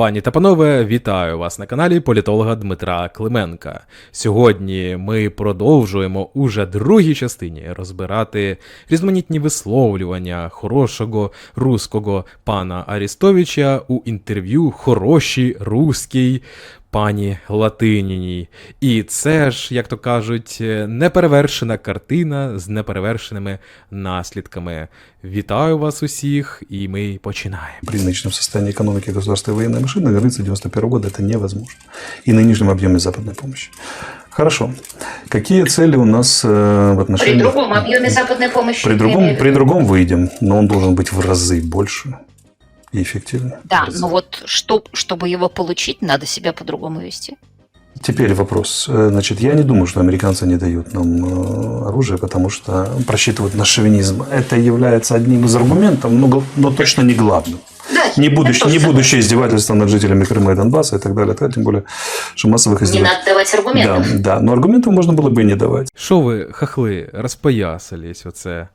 Пані та панове, вітаю вас на каналі політолога Дмитра Клименка. Сьогодні ми продовжуємо уже другій частині розбирати різноманітні висловлювання хорошого руського пана Арістовича у інтерв'ю Хорошій руській пані Латиніній. І це ж, як то кажуть, неперевершена картина з неперевершеними наслідками. Вітаю вас усіх, і ми починаємо. При нынешнем состоянии экономики государства и военной машины вернуться 91 года это невозможно. И нынешнем объеме западной помощи. Хорошо. Какие цели у нас э, в При отношении... другом объеме западной помощи. При вы другом, имеете в при виду? другом выйдем, но он должен быть в разы больше и эффективнее. Да, В разы. но вот что, чтобы его получить, надо себя по-другому вести. Теперь вопрос. Э, Значит, я не думаю, что американцы не дают нам э, оружие, потому что просчитывают наш шовинизм. Это является одним из аргументов, но, гл- но точно не главным. Да, Не, я будущее, тоже не согласна. будущее издевательство над жителями Крыма и Донбасса и так далее. так, Тем более, что массовых Не издевательств... надо давать аргументов. Да, да, но аргументов можно было бы и не давать. Що ви, хахли, розпоясались оце?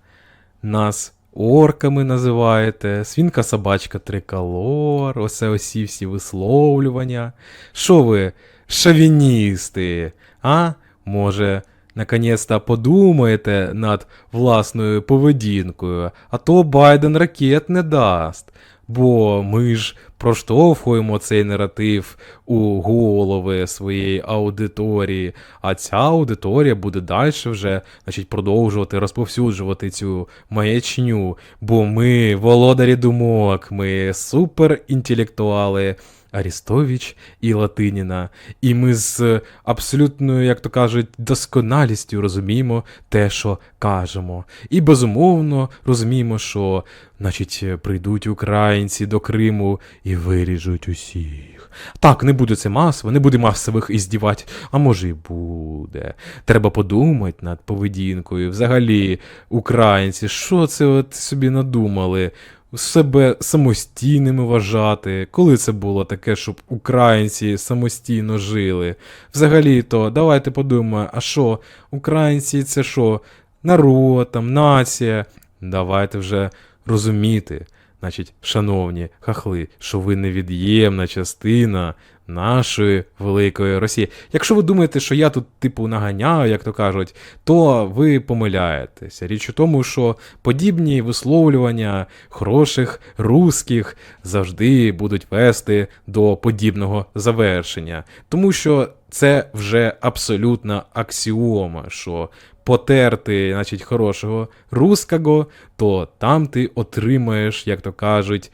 Нас орками називаєте, свінка собачка триколор, оце осі всі висловлювання. Що ви, шовіністи, а? Може, наконець-то подумаєте над власною поведінкою, а то Байден ракет не дасть. Бо ми ж проштовхуємо цей наратив у голови своєї аудиторії, а ця аудиторія буде далі вже значить, продовжувати розповсюджувати цю маячню. Бо ми володарі думок, ми суперінтелектуали. Арістович і Латиніна, і ми з абсолютною, як то кажуть, досконалістю розуміємо те, що кажемо. І безумовно розуміємо, що, значить, прийдуть українці до Криму і виріжуть усіх. Так, не буде це масово, не буде масових іздівать, а може і буде. Треба подумати над поведінкою. Взагалі, українці, що це от собі надумали? Себе самостійними вважати. Коли це було таке, щоб українці самостійно жили? Взагалі то давайте подумаємо, а що, українці це що? Народ, там, нація. Давайте вже розуміти, значить, шановні хахли, що ви невід'ємна частина нашої великої Росії. Якщо ви думаєте, що я тут, типу, наганяю, як то кажуть, то ви помиляєтеся. Річ у тому, що подібні висловлювання хороших русських завжди будуть вести до подібного завершення. Тому що це вже абсолютна аксіома, що потерти, значить, хорошого русского, то там ти отримаєш, як то кажуть,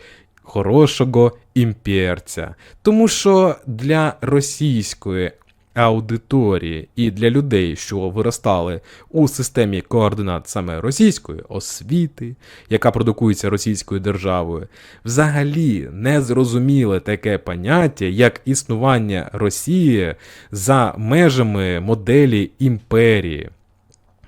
хорошого імперця. Тому що для російської аудиторії і для людей, що виростали у системі координат саме російської освіти, яка продукується російською державою, взагалі не зрозуміле таке поняття, як існування Росії за межами моделі імперії.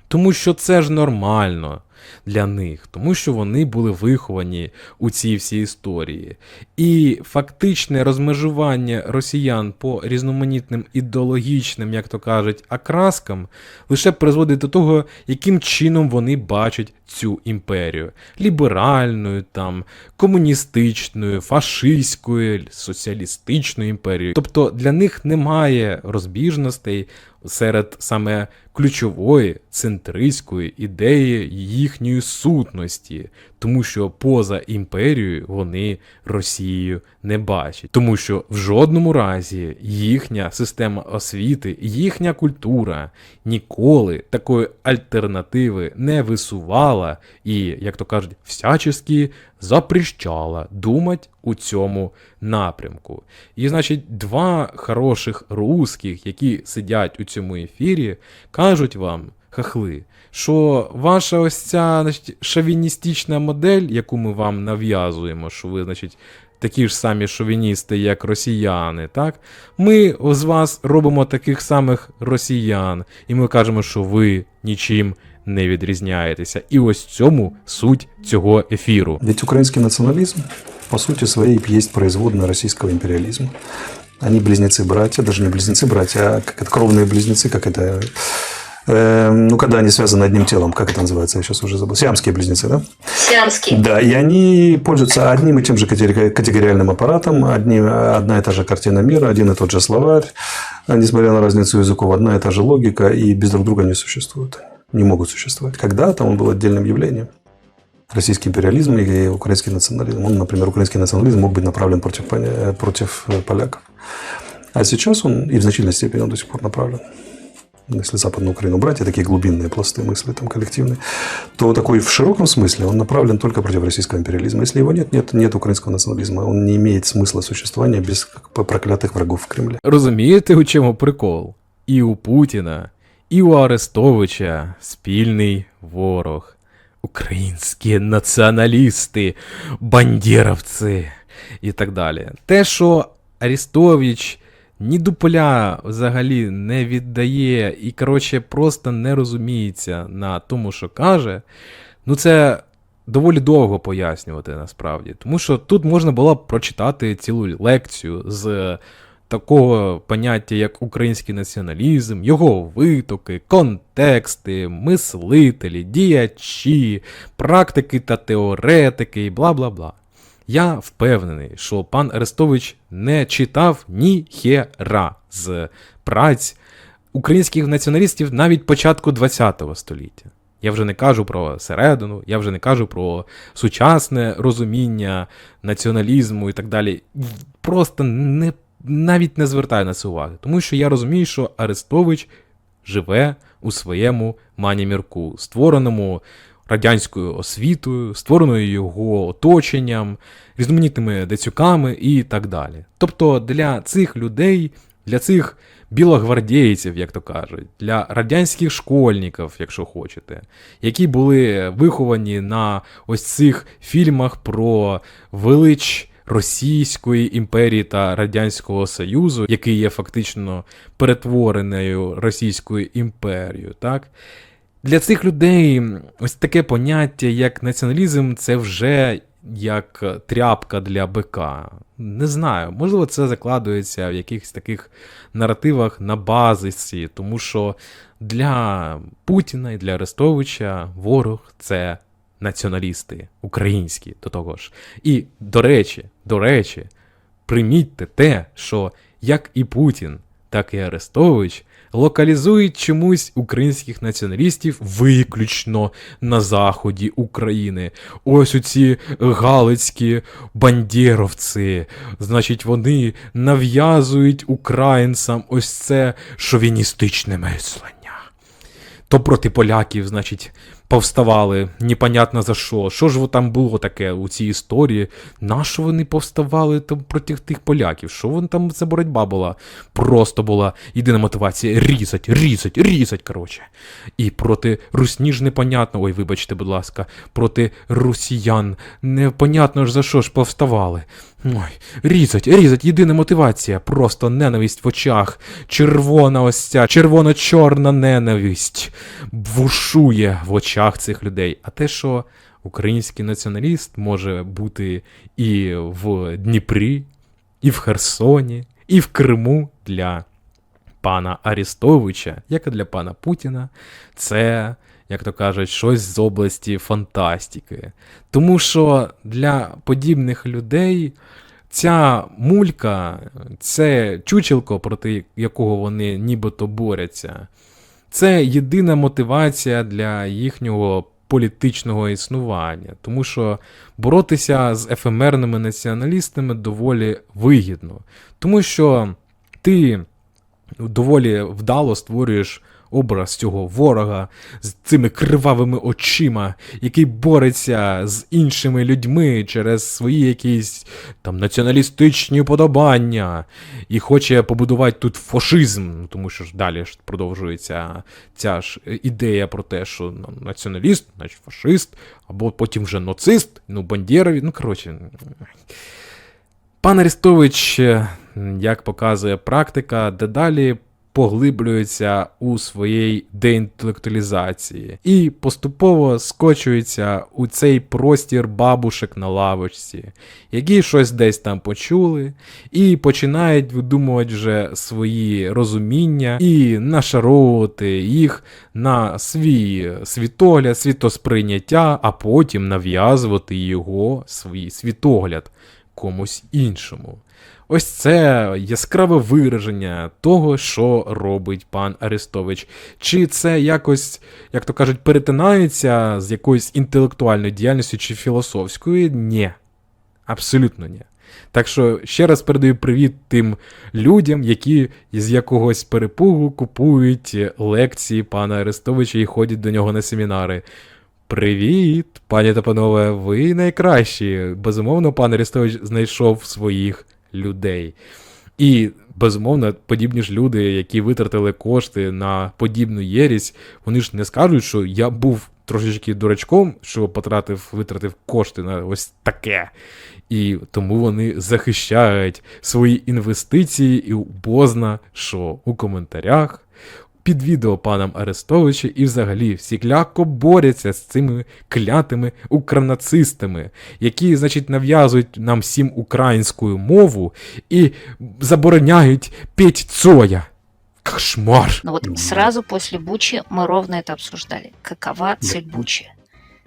Тому що це ж нормально для них, тому що вони були виховані у цій всій історії. І фактичне розмежування росіян по різноманітним ідеологічним, як то кажуть, окраскам лише призводить до того, яким чином вони бачать цю імперію: ліберальною, там, комуністичною, фашистською, соціалістичною імперією. Тобто для них немає розбіжностей серед саме ключової центристської ідеї їхньої сутності, тому що поза імперією вони Росією не бачать, тому що в жодному разі їхня система освіти, їхня культура ніколи такої альтернативи не висувала і, як то кажуть, всячески запрещала думати у цьому напрямку. І, значить, два хороших русських, які сидять у цьому ефірі, кажуть вам, хахли, що ваша ось ця значить, шовіністична модель, яку ми вам нав'язуємо, що ви, значить, такі ж самі шовіністи, як росіяни, так? Ми з вас робимо таких самих росіян, і ми кажемо, що ви нічим не відрізняєтеся. І ось в цьому суть цього ефіру. Ведь украинский национализм, по сути своей, есть производная российского империализма. Они близнецы-братья, даже не близнецы-братья, а как это кровные близнецы, как это Э, ну, когда они связаны одним телом, как это называется, я сейчас уже забыл. Сиамские близнецы, да? Сиамский. Да, и они пользуются одним и тем же категори- категориальным аппаратом, одни, одна и та же картина мира, один и тот же словарь, а несмотря на разницу языков, одна и та же логика, и без друг друга не существуют, не могут существовать. Когда-то он был отдельным явлением. Российский империализм и украинский национализм. Он, например, украинский национализм мог быть направлен против, против э, поляков. А сейчас он, и в значительной степени он до сих пор направлен, если Западную Украину брать, и такие глубинные пласты мысли там коллективные, то такой в широком смысле он направлен только против российского империализма. Если его нет, нет, нет украинского национализма. Он не имеет смысла существования без проклятых врагов в Кремле. Розумієте, у чому прикол? І у Путіна, і у Арестовича спільний ворог. Українські націоналісти, бандєровці і так далі. Те, що Арестович ні дуполя взагалі не віддає і, коротше, просто не розуміється на тому, що каже, ну це доволі довго пояснювати насправді. Тому що тут можна було б прочитати цілу лекцію з такого поняття, як український націоналізм, його витоки, контексти, мислителі, діячі, практики та теоретики і бла бла бла. Я впевнений, що пан Арестович не читав ні хера з праць українських націоналістів навіть початку ХХ століття. Я вже не кажу про середину, я вже не кажу про сучасне розуміння націоналізму і так далі. Просто не, навіть не звертаю на це уваги, тому що я розумію, що Арестович живе у своєму манімірку, створеному радянською освітою, створеною його оточенням, різноманітними децюками і так далі. Тобто для цих людей, для цих білогвардійців, як то кажуть, для радянських школьників, якщо хочете, які були виховані на ось цих фільмах про велич. Російської імперії та Радянського Союзу, який є фактично перетвореною Російською імперією, так? Для цих людей ось таке поняття, як націоналізм, це вже як тряпка для бика. Не знаю, можливо, це закладується в якихось таких наративах на базисі, тому що для Путіна і для Арестовича ворог це націоналісти, українські до того ж. І, до речі, до речі, примітьте те, що як і Путін, так і Арестович локалізують чомусь українських націоналістів виключно на заході України. Ось оці галицькі бандєровці. Значить, вони нав'язують українцям ось це шовіністичне мислення. То проти поляків, значить, повставали, непонятно за що. Що ж там було таке у цій історії? Нащо вони повставали там проти тих поляків? Що вон там це боротьба була? Просто була єдина мотивація різать, різать, різать, коротше. І проти русні ж непонятно, ой, вибачте, будь ласка, проти росіян. Непонятно ж за що ж повставали. Ой, різать, різать, єдина мотивація, просто ненависть в очах, червона ось ця, червоно-чорна ненависть бушує в очах цих людей. А те, що український націоналіст може бути і в Дніпрі, і в Херсоні, і в Криму для пана Арестовича, як і для пана Путіна, це, як то кажуть, щось з області фантастики. Тому що для подібних людей ця мулька, це чучелко, проти якого вони нібито борються, це єдина мотивація для їхнього політичного існування, тому що боротися з ефемерними націоналістами доволі вигідно, тому що ти доволі вдало створюєш образ цього ворога з цими кривавими очима, який бореться з іншими людьми через свої якісь там націоналістичні подобання і хоче побудувати тут фашизм, тому що ж далі ж продовжується ця ж ідея про те, що ну, націоналіст, значить фашист, або потім вже нацист, ну бандєрові, ну коротше. Пан Арестович, е, як показує практика, дедалі поглиблюється у своїй деінтелектуалізації і поступово скочується у цей простір бабушек на лавочці, які щось десь там почули, і починають видумувати вже свої розуміння і нашаровувати їх на свій світогляд, світосприйняття, а потім нав'язувати його свій світогляд комусь іншому. Ось це яскраве вираження того, що робить пан Арестович. Чи це якось, як то кажуть, перетинається з якоюсь інтелектуальною діяльністю чи філософською? Ні. Абсолютно ні. Так що ще раз передаю привіт тим людям, які з якогось перепугу купують лекції пана Арестовича і ходять до нього на семінари. Привіт, пані та панове, ви найкращі. Безумовно, пан Арестович знайшов своїх людей. І, безумовно, подібні ж люди, які витратили кошти на подібну єрість, вони ж не скажуть, що я був трошечки дурачком, що потратив, витратив кошти на ось таке. І тому вони захищають свої інвестиції, і бозна, що у коментарях під відео паном Арестовича і взагалі всі кляко борються з цими клятими укранацистами, які, значить, нав'язують нам всім українську мову і забороняють петь Цоя. Кошмар. Но вот сразу после Бучи мы ровно это обсуждали. Какова цель Бучи?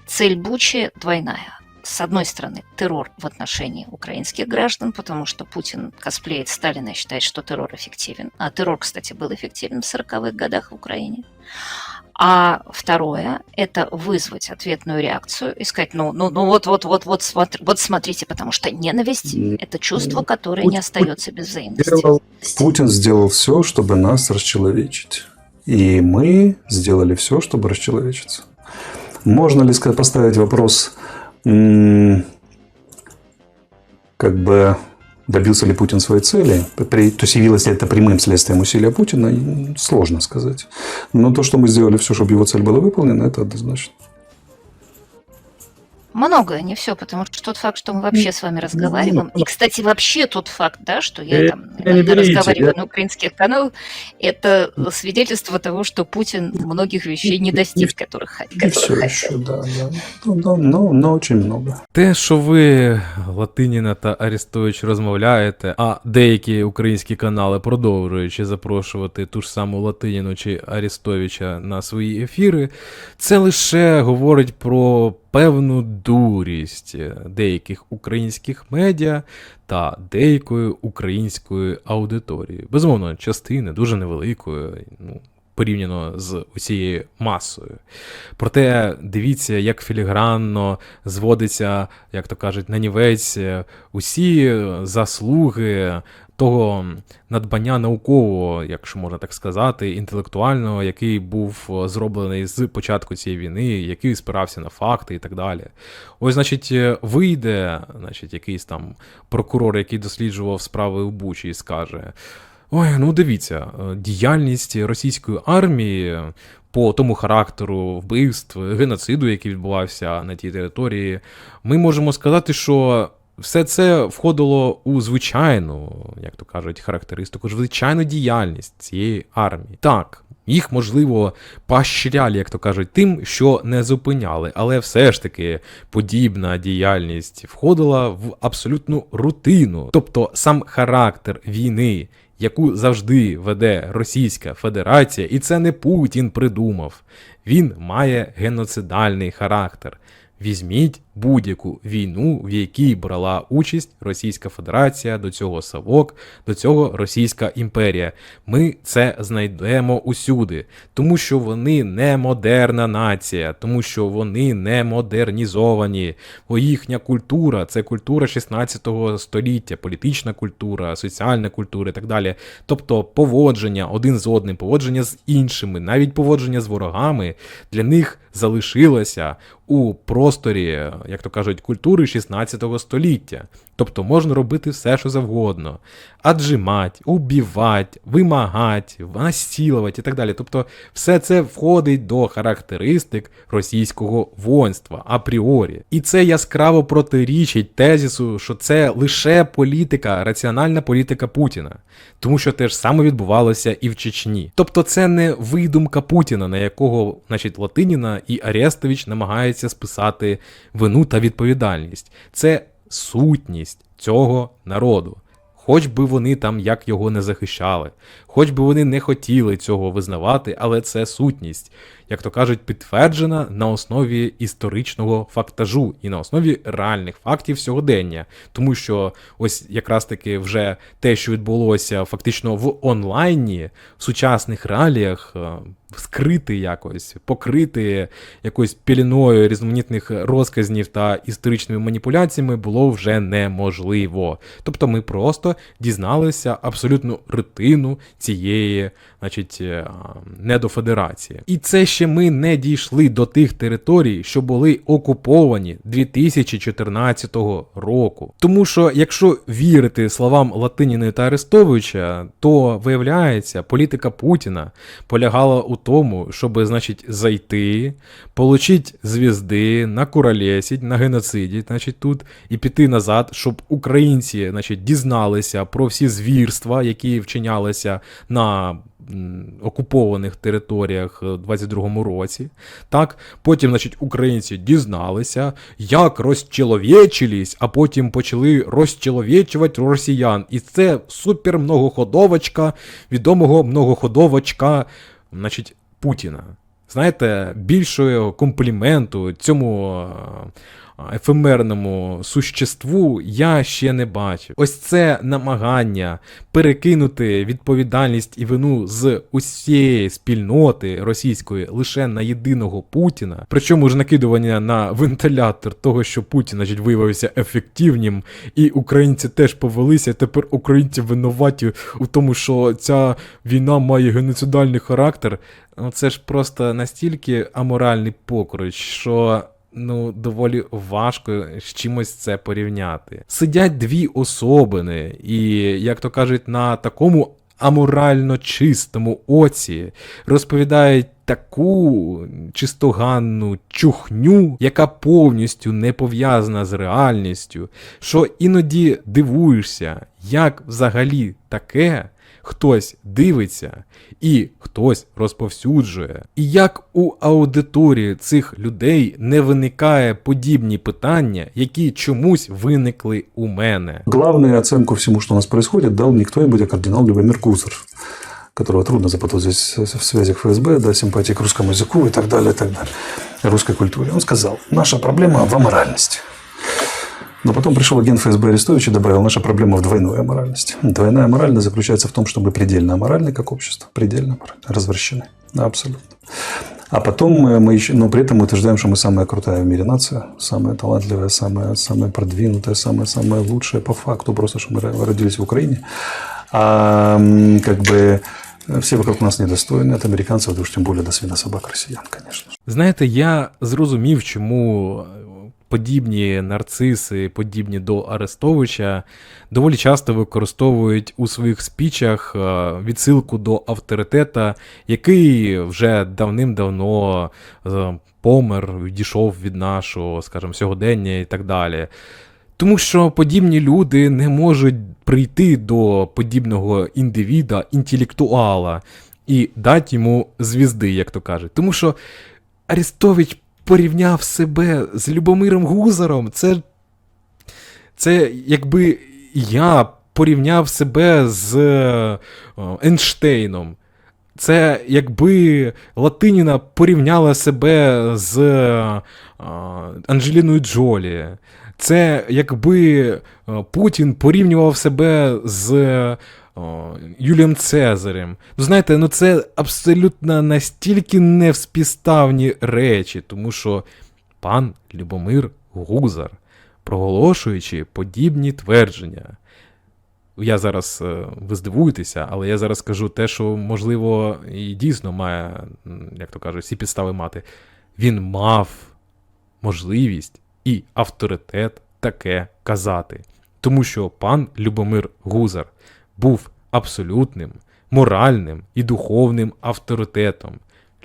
Цель Бучи двойная. С одной стороны, террор в отношении украинских граждан, потому что Путин косплеит Сталина и считает, что террор эффективен. А террор, кстати, был эффективен в 40-х годах в Украине. А второе – это вызвать ответную реакцию и сказать, ну, ну, ну вот, вот, вот, вот, смотр- вот смотрите, потому что ненависть это чувство, которое Путин- не остается без взаимности. Сделал- Путин сделал все, чтобы нас расчеловечить. И мы сделали все, чтобы расчеловечиться. Можно ли сказать, поставить вопрос, как бы добился ли Путин своей цели? То есть явилось ли это прямым следствием усилия Путина? Сложно сказать. Но то, что мы сделали все, чтобы его цель была выполнена, это однозначно. Многое, не все, потому что тот факт, что мы вообще с вами разговариваем, и, кстати, вообще тот факт, да, что я Э, там не иногда берите, разговариваю я- на украинских каналах, это свидетельство того, что Путин многих вещей не достиг, которых, хот- И все которых еще, хотел. да, да. Ну, да, но, но очень много. Те, що ви, Латиніна та Арестович, розмовляєте, а деякі українські канали продовжуючи запрошувати ту ж саму Латиніну чи Арестовича на свої ефіри, це лише говорить про певну дурість деяких українських медіа та деякої української аудиторії. Безумовно, частини дуже невеликої, ну, порівняно з усією масою. Проте дивіться, як філігранно зводиться, як то кажуть, на нівець е, усі заслуги того надбання наукового, якщо можна так сказати, інтелектуального, який був е, зроблений з початку цієї війни, який спирався на факти і так далі. Ось, значить, е, вийде, значить, якийсь там прокурор, який досліджував справи у Бучі, і скаже: Ой, ну дивіться, е, діяльність російської армії по тому характеру вбивств, геноциду, який відбувався на тій території, ми можемо сказати, що все це входило у звичайну, як то кажуть, характеристику, звичайну діяльність цієї армії. Так, їх, можливо, поощряли, як то кажуть, тим, що не зупиняли, але все ж таки подібна діяльність входила в абсолютну рутину. Тобто сам характер війни, яку завжди веде Російська Федерація, і це не Путін придумав. Він має геноцидальний характер. Візьміть будь-яку війну, в якій брала участь Російська Федерація, до цього Савок, до цього Російська імперія. Ми це знайдемо усюди, тому що вони не модерна нація, тому що вони не модернізовані. Бо їхня культура це культура 16 століття, політична культура, соціальна культура і так далі. Тобто поводження один з одним, поводження з іншими, навіть поводження з ворогами для них залишилося у просторі, як то кажуть, культури 16 століття. Тобто можна робити все, що завгодно. Аджимать, убивать, вимагать, насилувати і так далі. Тобто, все це входить до характеристик російського воїнства апріорі. І це яскраво протирічить тезісу, що це лише політика, раціональна політика Путіна. Тому що те ж саме відбувалося і в Чечні. Тобто, це не видумка Путіна, на якого, значить, Латиніна і Арестович намагаються списати вину та відповідальність. Це сутність цього народу. Хоч би вони там як його не захищали, хоч би вони не хотіли цього визнавати, але це сутність, як то кажуть, підтверджена на основі історичного фактажу і на основі реальних фактів сьогодення. Тому що ось якраз таки вже те, що відбулося фактично в онлайні, в сучасних реаліях, е, скрити якось, покрити якоюсь піліною різноманітних розказнів та історичними маніпуляціями було вже неможливо. Тобто ми просто дізналися абсолютну рутину цієї, значить, е, недофедерації. І це ще ми не дійшли до тих територій, що були окуповані 2014 року. Тому що, якщо вірити словам Латиніни та Арестовича, то виявляється, політика Путіна полягала у тому, щоб, значить, зайти, получить звізди, накуролесить, нагеноцидіть, значить, тут, і піти назад, щоб українці, значить, дізналися про всі звірства, які вчинялися на окупованих територіях у 22-му році. Так, потім, значить, українці дізналися, як розчеловічились, а потім почали розчеловічувати росіян. І це супер многоходовочка відомого многоходовочка, значить, Путіна. Знаєте, більшого компліменту цьому ефемерному существу я ще не бачив. Ось це намагання перекинути відповідальність і вину з усієї спільноти російської лише на єдиного Путіна. Причому ж накидування на вентилятор того, що Путін значить, виявився ефективним, і українці теж повелися. Тепер українці винуваті у тому, що ця війна має геноцидальний характер. Ну це ж просто настільки аморальний покруч, що. Ну, доволі важко з чимось це порівняти. Сидять дві особини, і, як то кажуть, на такому аморально чистому оці розповідають таку чистоганну чухню, яка повністю не пов'язана з реальністю, що іноді дивуєшся, як взагалі таке хтось дивиться і хтось розповсюджує. І як у аудиторії цих людей не виникає подібні питання, які чомусь виникли у мене. Главную оценку всему, что у нас происходит, дал не кто-нибудь, кардинал Любомир Кузер, которого трудно заподозрить в связях ФСБ, да, симпатии к русскому языку и так далее, и так далее, русской культуре. Он сказал, наша проблема в аморальности. Но потом пришел агент ФСБ Арестович и добавил, наша проблема в двойной аморальности. Двойная аморальность заключается в том, что мы предельно аморальны как общество, предельно аморальны, развращены. Абсолютно. А потом э, мы еще, но при этом мы утверждаем, что мы самая крутая в мире нация, самая талантливая, самая, самая продвинутая, самая, самая лучшая по факту, просто что мы ро- родились в Украине. А как бы э, все вокруг нас недостойны от американцев, да уж тем более до свинособак россиян, конечно. Знаєте, я зрозумів, чому подібні нарциси, подібні до Арестовича, доволі часто використовують у своїх спічах е, відсилку до авторитета, який вже давним-давно е, помер, відійшов від нашого, скажімо, сьогодення і так далі. Тому що подібні люди не можуть прийти до подібного індивіда, інтелектуала, і дати йому звізди, як то кажуть. Тому що Арестович порівняв себе з Любомиром Гузаром. Це, це якби я порівняв себе з е, Ейнштейном. Це якби Латиніна порівняла себе з е, Анджеліною Джолі. Це якби е, Путін порівнював себе з е, Юлієм Цезарем. Ну, знаєте, ну це абсолютно настільки невспівставні речі, тому що пан Любомир Гузар, проголошуючи подібні твердження. Я зараз, е, ви здивуєтеся, але я зараз скажу те, що, можливо, і дійсно має, як то кажуть, всі підстави мати. Він мав можливість і авторитет таке казати. Тому що пан Любомир Гузар був абсолютним, моральним і духовним авторитетом,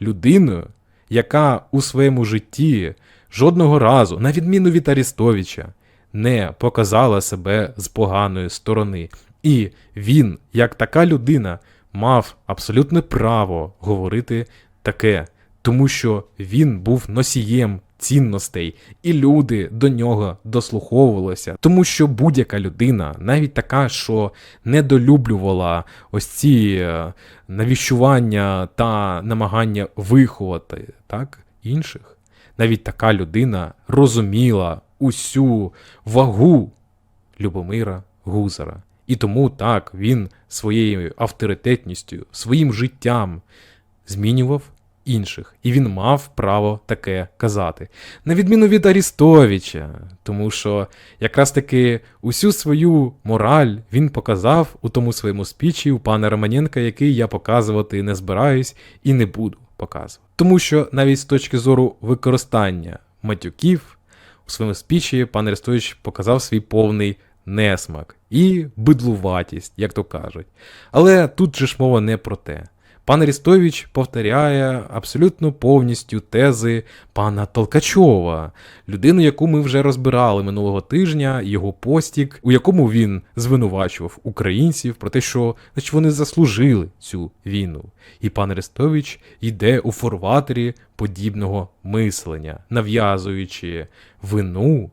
людиною, яка у своєму житті жодного разу, на відміну від Арістовича, не показала себе з поганої сторони. І він, як така людина, мав абсолютне право говорити таке, тому що він був носієм цінностей, і люди до нього дослуховувалися, тому що будь-яка людина, навіть така, що недолюблювала ось ці е, навіщування та намагання виховати так, інших, навіть така людина розуміла усю вагу Любомира Гузара. І тому так він своєю авторитетністю, своїм життям змінював інших, і він мав право таке казати. На відміну від Арістовича, тому що якраз таки усю свою мораль він показав у тому своєму спічі у пана Романенка, який я показувати не збираюсь і не буду показувати. Тому що навіть з точки зору використання матюків у своєму спічі пан Арестович показав свій повний несмак і бидлуватість, як то кажуть. Але тут же ж мова не про те. Пан Арістович повторяє абсолютно повністю тези пана Толкачова, людину, яку ми вже розбирали минулого тижня, його постік, у якому він звинувачував українців про те, що значить, вони заслужили цю війну. І пан Арестович йде у форватері подібного мислення, нав'язуючи вину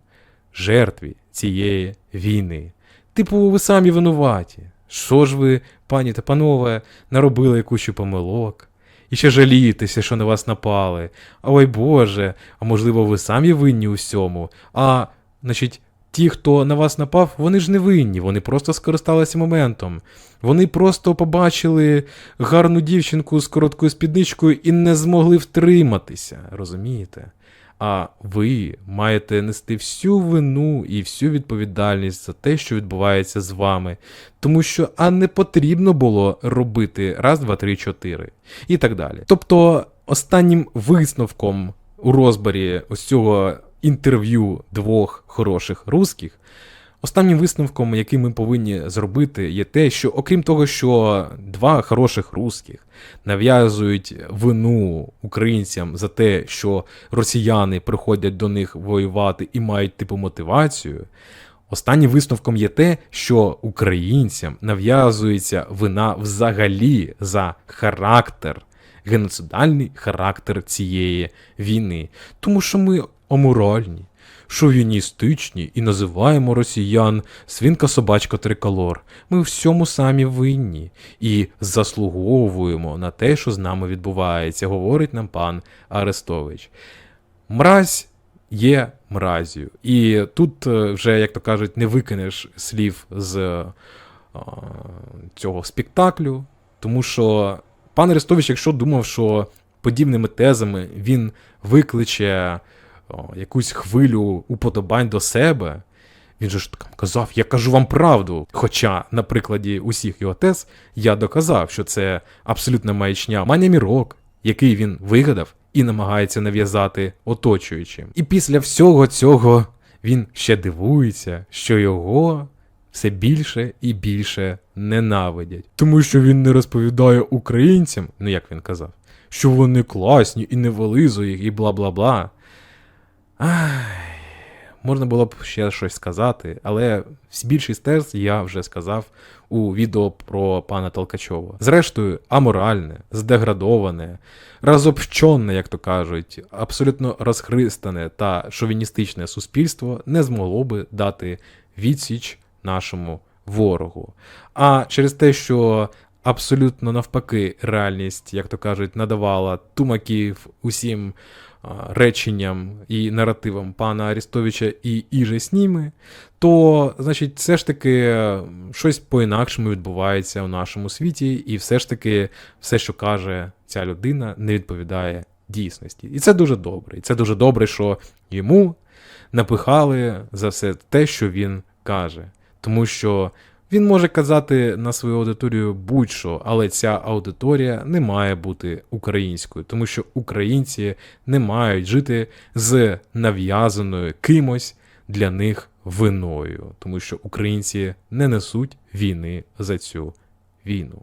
жертві цієї війни. Типу, ви самі винуваті. Що ж ви, пані та панове, наробили кучу помилок? І ще жалієтеся, що на вас напали. А ой Боже, а можливо, ви самі винні у всьому. А, значить, ті, хто на вас напав, вони ж не винні, вони просто скористалися моментом. Вони просто побачили гарну дівчинку з короткою спідничкою і не змогли втриматися, розумієте? А ви маєте нести всю вину і всю відповідальність за те, що відбувається з вами, тому що а не потрібно було робити раз, два, три, чотири і так далі. Тобто, останнім висновком у розборі ось цього інтерв'ю двох хороших русських, останнім висновком, який ми повинні зробити, є те, що окрім того, що два хороших русських нав'язують вину українцям за те, що росіяни приходять до них воювати і мають типу мотивацію. Останнім висновком є те, що українцям нав'язується вина взагалі за характер, геноцидальний характер цієї війни. Тому що ми аморальні, шовіністичні і називаємо росіян свинка собачка триколор. Ми всьому самі винні і заслуговуємо на те, що з нами відбувається, говорить нам пан Арестович. Мразь є мразю. І тут е, вже, як то кажуть, не викинеш слів з е, цього спектаклю, тому що пан Арестович, якщо думав, що подібними тезами він викличе якусь хвилю уподобань до себе, він же ж казав, я кажу вам правду. Хоча на прикладі усіх його тез я доказав, що це абсолютна маячня Маня Мірок, який він вигадав і намагається нав'язати оточуючим. І після всього цього він ще дивується, що його все більше і більше ненавидять. Тому що він не розповідає українцям, ну як він казав, що вони класні і не вилизує і бла бла бла. Ай, можна було б ще щось сказати, але більшість тез я вже сказав у відео про пана Толкачова. Зрештою, аморальне, здеградоване, розобщенне, як то кажуть, абсолютно розхристане та шовіністичне суспільство не змогло би дати відсіч нашому ворогу. А через те, що абсолютно навпаки реальність, як то кажуть, надавала тумаків усім реченням і наративам пана Арістовича і іже з то, значить, все ж таки е, щось по-інакшому відбувається у нашому світі, і все ж таки все, що каже ця людина, не відповідає дійсності. І це дуже добре. І це дуже добре, що йому напихали за все те, що він каже. Тому що Він може казати на свою аудиторію будь-що, але ця аудиторія не має бути українською, тому що українці не мають жити з нав'язаною кимось для них виною, тому що українці не несуть війни за цю війну.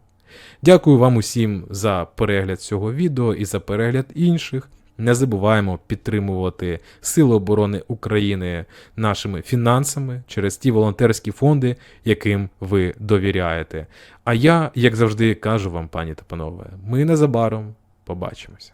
Дякую вам усім за перегляд цього відео і за перегляд інших. Не забуваємо підтримувати Сили оборони України нашими фінансами через ті волонтерські фонди, яким ви довіряєте. А я, як завжди, кажу вам, пані та панове, ми незабаром побачимося.